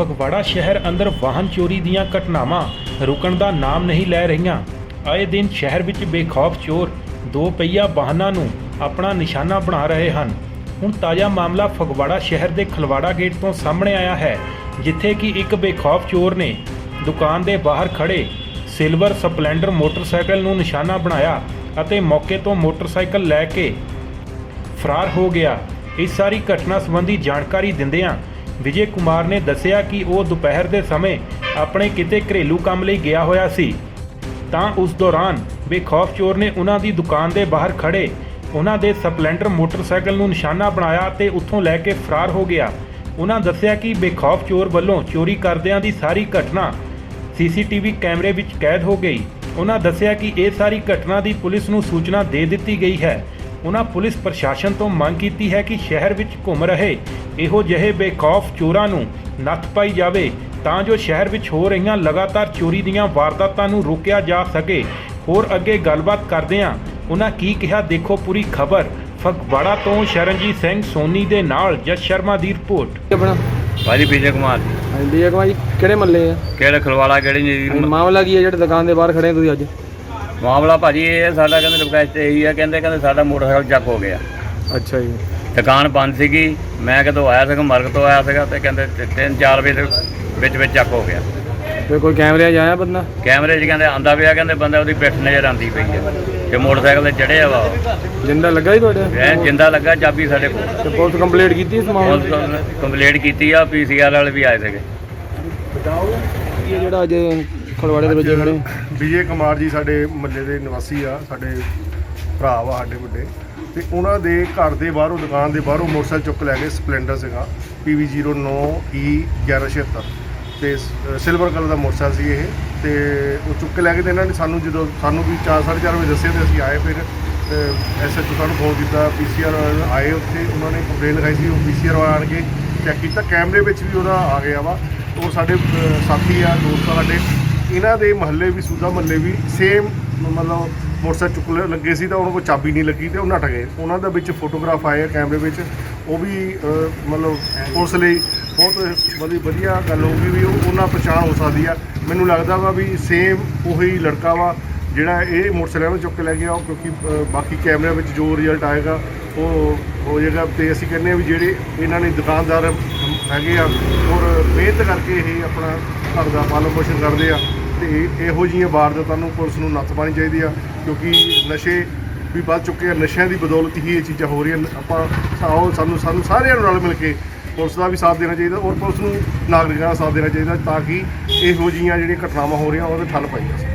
ਫਗਵਾੜਾ ਸ਼ਹਿਰ ਅੰਦਰ ਵਾਹਨ ਚੋਰੀ ਦੀਆਂ ਘਟਨਾਵਾਂ ਰੁਕਣ ਦਾ ਨਾਮ ਨਹੀਂ ਲੈ ਰਹੀਆਂ। ਆਏ ਦਿਨ ਸ਼ਹਿਰ ਵਿੱਚ ਬੇਖੌਫ ਚੋਰ ਦੋ ਪਹੀਆ ਵਾਹਨਾਂ ਨੂੰ ਆਪਣਾ ਨਿਸ਼ਾਨਾ ਬਣਾ ਰਹੇ ਹਨ। ਹੁਣ ਤਾਜ਼ਾ ਮਾਮਲਾ ਫਗਵਾੜਾ ਸ਼ਹਿਰ ਦੇ ਖਲਵਾੜਾ ਗੇਟ ਤੋਂ ਸਾਹਮਣੇ ਆਇਆ ਹੈ, ਜਿੱਥੇ ਕਿ ਇੱਕ ਬੇਖੌਫ ਚੋਰ ਨੇ ਦੁਕਾਨ ਦੇ ਬਾਹਰ ਖੜੇ ਸਿਲਵਰ ਸਪਲੈਂਡਰ ਮੋਟਰਸਾਈਕਲ ਨੂੰ ਨਿਸ਼ਾਨਾ ਬਣਾਇਆ ਅਤੇ ਮੌਕੇ ਤੋਂ ਮੋਟਰਸਾਈਕਲ ਲੈ ਕੇ ਫਰਾਰ ਹੋ ਗਿਆ। ਇਸ ਸਾਰੀ ਘਟਨਾ ਸੰਬੰਧੀ ਜਾਣਕਾਰੀ ਦਿੰਦਿਆਂ ਵਿਜੇ ਕੁਮਾਰ ਨੇ ਦੱਸਿਆ ਕਿ ਉਹ ਦੁਪਹਿਰ ਦੇ ਸਮੇਂ ਆਪਣੇ ਕਿਤੇ ਘਰੇਲੂ ਕੰਮ ਲਈ ਗਿਆ ਹੋਇਆ ਸੀ। ਤਾਂ ਉਸ ਦੌਰਾਨ ਬੇਖੌਫ ਚੋਰ ਨੇ ਉਹਨਾਂ ਦੀ ਦੁਕਾਨ ਦੇ ਬਾਹਰ ਖੜੇ ਉਹਨਾਂ ਦੇ ਸਪਲੈਂਡਰ ਮੋਟਰਸਾਈਕਲ ਨੂੰ ਨਿਸ਼ਾਨਾ ਬਣਾਇਆ ਤੇ ਉੱਥੋਂ ਲੈ ਕੇ ਫਰਾਰ ਹੋ ਗਿਆ। ਉਹਨਾਂ ਦੱਸਿਆ ਕਿ ਬੇਖੌਫ ਚੋਰ ਵੱਲੋਂ ਚੋਰੀ ਕਰਦਿਆਂ ਦੀ ਸਾਰੀ ਘਟਨਾ ਸੀਸੀਟੀਵੀ ਕੈਮਰੇ ਵਿੱਚ ਕੈਦ ਹੋ ਗਈ। ਉਹਨਾਂ ਦੱਸਿਆ ਕਿ ਇਹ ਸਾਰੀ ਘਟਨਾ ਦੀ ਪੁਲਿਸ ਨੂੰ ਸੂਚਨਾ ਦੇ ਦਿੱਤੀ ਗਈ ਹੈ। ਉਹਨਾਂ ਪੁਲਿਸ ਪ੍ਰਸ਼ਾਸਨ ਤੋਂ ਮੰਗ ਕੀਤੀ ਹੈ ਕਿ ਸ਼ਹਿਰ ਵਿੱਚ ਘੁੰਮ ਰਹੇ ਇਹੋ ਜਿਹੇ ਬੇਖੌਫ ਚੋਰਾਂ ਨੂੰ ਨੱਥ ਪਾਈ ਜਾਵੇ ਤਾਂ ਜੋ ਸ਼ਹਿਰ ਵਿੱਚ ਹੋ ਰਹੀਆਂ ਲਗਾਤਾਰ ਚੋਰੀ ਦੀਆਂ ਵਾਰਦਾਤਾਂ ਨੂੰ ਰੋਕਿਆ ਜਾ ਸਕੇ। ਹੋਰ ਅੱਗੇ ਗੱਲਬਾਤ ਕਰਦਿਆਂ ਉਹਨਾਂ ਕੀ ਕਿਹਾ ਦੇਖੋ ਪੂਰੀ ਖਬਰ। ਫਗਵਾੜਾ ਤੋਂ ਸ਼ਰਨਜੀਤ ਸਿੰਘ ਸੋਨੀ ਦੇ ਨਾਲ ਜਸ ਸ਼ਰਮਾ ਦੀ ਰਿਪੋਰਟ। ਆਪਣਾ? ਭਾਜੀ ਵਿਜੇ ਕੁਮਾਰ ਜੀ। ਹਾਂਜੀ ਇੱਕ ਭਾਈ ਕਿਹੜੇ ਮੱਲੇ ਆ? ਕਿਹੜੇ ਖਲਵਾਲਾ ਕਿਹੜੀ ਜੀ ਮਾਮਲਾ ਕੀ ਹੈ? ਜਿਹੜੇ ਦੁਕਾਨ ਦੇ ਬਾਹਰ ਖੜੇ ਤੁਸੀਂ ਅੱਜ? ਮਾਮਲਾ ਭਾਜੀ ਇਹ ਹੈ, ਸਾਡਾ ਕਹਿੰਦੇ ਰਿਕਵੈਸਟ ਇਹੀ ਹੈ ਕਹਿੰਦੇ ਕਹਿੰਦੇ ਸਾਡਾ ਮੋਟਰਸਾਈਕਲ ਚੱਕ ਹੋ ਗਿਆ। ਅੱਛਾ ਜੀ। ਦੁਕਾਨ ਬੰਦ ਸੀਗੀ ਮੈਂ ਕਿਤੋਂ ਆਇਆ ਸੀਗਾ ਮਰਗ ਤੋਂ ਆਇਆ ਸੀਗਾ ਤੇ ਕਹਿੰਦੇ 3-4 ਵਜੇ ਦੇ ਵਿੱਚ ਵਿੱਚ ਚੱਕ ਹੋ ਗਿਆ। ਤੇ ਕੋਈ ਕੈਮਰੇ 'ਚ ਆਇਆ ਬੰਦਾ? ਕੈਮਰੇ 'ਚ ਕਹਿੰਦੇ ਆਂਦਾ ਪਿਆ ਕਹਿੰਦੇ ਬੰਦਾ ਉਹਦੀ ਪਿੱਠ ਨਜ਼ਰ ਆਂਦੀ ਪਈ ਹੈ ਤੇ ਮੋਟਰਸਾਈਕਲ ਤੇ ਚੜਿਆ ਵਾ ਉਹ। ਜਿੰਦਾ ਲੱਗਾ ਹੀ ਤੁਹਾਡੇ? ਐਨ ਜਿੰਦਾ ਲੱਗਾ ਚਾਬੀ ਸਾਡੇ ਕੋਲ। ਤੇ ਪੁਲਿਸ ਕੰਪਲੀਟ ਕੀਤੀ ਇਸ ਮਾਮਲੇ ਕੰਪਲੀਟ ਕੀਤੀ ਆ ਪੀਸੀਆਰ ਵਾਲੇ ਵੀ ਆਏ ਸੀਗੇ। ਕੀ ਹੈ ਜਿਹੜਾ ਅੱਜ ਖਲਵਾੜੇ ਦੇ ਵਿੱਚ ਖੜੇ ਵਿਜੇ ਕੁਮਾਰ ਜੀ ਸਾਡੇ ਮੱਲੇ ਦੇ ਨਿਵਾਸੀ ਆ ਸਾਡੇ ਭਰਾ ਵਾ ਸਾਡੇ ਵੱਡੇ। ਤੇ ਉਹਨਾਂ ਦੇ ਘਰ ਦੇ ਬਾਹਰੋਂ ਦੁਕਾਨ ਦੇ ਬਾਹਰੋਂ ਮੋਟਰਸਾਈਕਲ ਚੁੱਕ ਲੈ ਗਏ ਸਪਲੈਂਡਰ ਸੀਗਾ PV09E1176 ਤੇ ਸਿਲਵਰ ਕਲਰ ਦਾ ਮੋਟਰਸਾਈਕਲ ਸੀ ਇਹ। ਤੇ ਉਹ ਚੁੱਕ ਕੇ ਲੈ ਗਏ ਤੇ ਇਹਨਾਂ ਨੇ ਸਾਨੂੰ ਜਦੋਂ ਸਾਨੂੰ ਵੀ 4:30 ਵਜੇ ਦੱਸਿਆ ਤੇ ਅਸੀਂ ਆਏ ਫਿਰ ਐਸਐਚਓ ਸਾਨੂੰ ਫੋਨ ਕੀਤਾ ਪੀਸੀਆਰ ਆਏ ਉੱਥੇ ਉਹਨਾਂ ਨੇ ਕੰਪਲੇਨ ਲਿਖਾਈ ਸੀ ਉਹ ਪੀਸੀਆਰ ਆਣ ਕੇ ਚੈੱਕ ਕੀਤਾ। ਕੈਮਰੇ ਵਿੱਚ ਵੀ ਉਹਦਾ ਆ ਗਿਆ ਵਾ। ਉਹ ਸਾਡੇ ਸਾਥੀ ਆ ਦੋਸਤ ਸਾਡੇ। ਇਹਨਾਂ ਦੇ ਮਹੱਲੇ ਵੀ ਸੂਦਾ ਮਹੱਲੇ ਵੀ ਸੇਮ ਮਤਲਬ ਮੋਟਰਸਾਈਕਲ ਚੁੱਕ ਲ- ਲੱਗੇ ਸੀ ਤਾਂ ਉਹਨਾਂ ਕੋਲ ਚਾਬੀ ਨਹੀਂ ਲੱਗੀ ਤੇ ਉਹ ਨੱਠ ਗਏ। ਉਹਨਾਂ ਦਾ ਵਿੱਚ ਫੋਟੋਗ੍ਰਾਫ ਆਏ ਆ ਕੈਮਰੇ ਵਿੱਚ। ਉਹ ਵੀ ਮਤਲਬ ਪੁਲਿਸ ਲਈ ਬਹੁਤ ਵਧੀ- ਵਧੀਆ ਗੱਲ ਹੋਊਗੀ ਵੀ ਉਹਨਾਂ ਪਛਾਣ ਹੋ ਸਕਦੀ ਆ। ਮੈਨੂੰ ਲੱਗਦਾ ਵਾ ਵੀ ਸੇਮ ਉਹੀ ਲੜਕਾ ਵਾ ਜਿਹੜਾ ਇਹ ਮੋਟਰਸਾਈਕਲ ਨੂੰ ਚੁੱਕ ਕੇ ਲੈ ਗਿਆ, ਉਹ ਕਿਉਂਕਿ ਬਾਕੀ ਕੈਮਰਿਆਂ ਵਿੱਚ ਜੋ ਰਿਜ਼ਲਟ ਆਏਗਾ, ਉਹ ਹੋ ਜਾਏਗਾ। ਤੇ ਅਸੀਂ ਕਹਿੰਦੇ ਆ ਵੀ ਜਿਹੜੇ ਇਹਨਾਂ ਨੇ ਦੁਕਾਨਦਾਰ ਹੈਗੇ ਆ, ਔਰ ਮਿਹਨਤ ਕਰਕੇ ਇਹ ਆਪਣਾ ਘਰ ਦਾ ਪਾਲਣ ਪੋਸ਼ਣ ਕਰਦੇ ਆ ਤੇ ਇਹੋ ਜਿਹੀਆਂ ਵਾਰਦਾਤਾਂ ਨੂੰ ਪੁਲਿਸ ਨੂੰ ਨੱਥ ਪਾਣੀ ਚਾਹੀਦੀ ਆ, ਕਿਉਂਕਿ ਨਸ਼ੇ ਵੀ ਵੱਧ ਚੁੱਕੇ ਆ, ਨਸ਼ਿਆਂ ਦੀ ਬਦੌਲਤ ਹੀ ਇਹ ਚੀਜ਼ਾਂ ਹੋ ਰਹੀਆਂ ਆਪਾਂ ਆਓ ਸਾਨੂੰ ਸਾਨੂੰ ਸਾਰਿਆਂ ਨੂੰ ਰਲ ਮਿਲ ਕੇ ਪੁਲਿਸ ਦਾ ਵੀ ਸਾਥ ਦੇਣਾ ਚਾਹੀਦਾ ਔਰ ਪੁਲਿਸ ਨੂੰ ਨਾਗਰਿਕਾਂ ਦਾ ਸਾਥ ਦੇਣਾ ਚਾਹੀਦਾ ਤਾਂ ਕਿ ਇਹੋ ਜਿਹੀਆਂ ਜਿਹੜੀਆਂ ਘਟਨਾਵਾਂ ਹੋ ਰਹੀਆਂ ਉਹਦੇ ਠੱਲ ਪਾਈ ਜਾ ਸਕੇ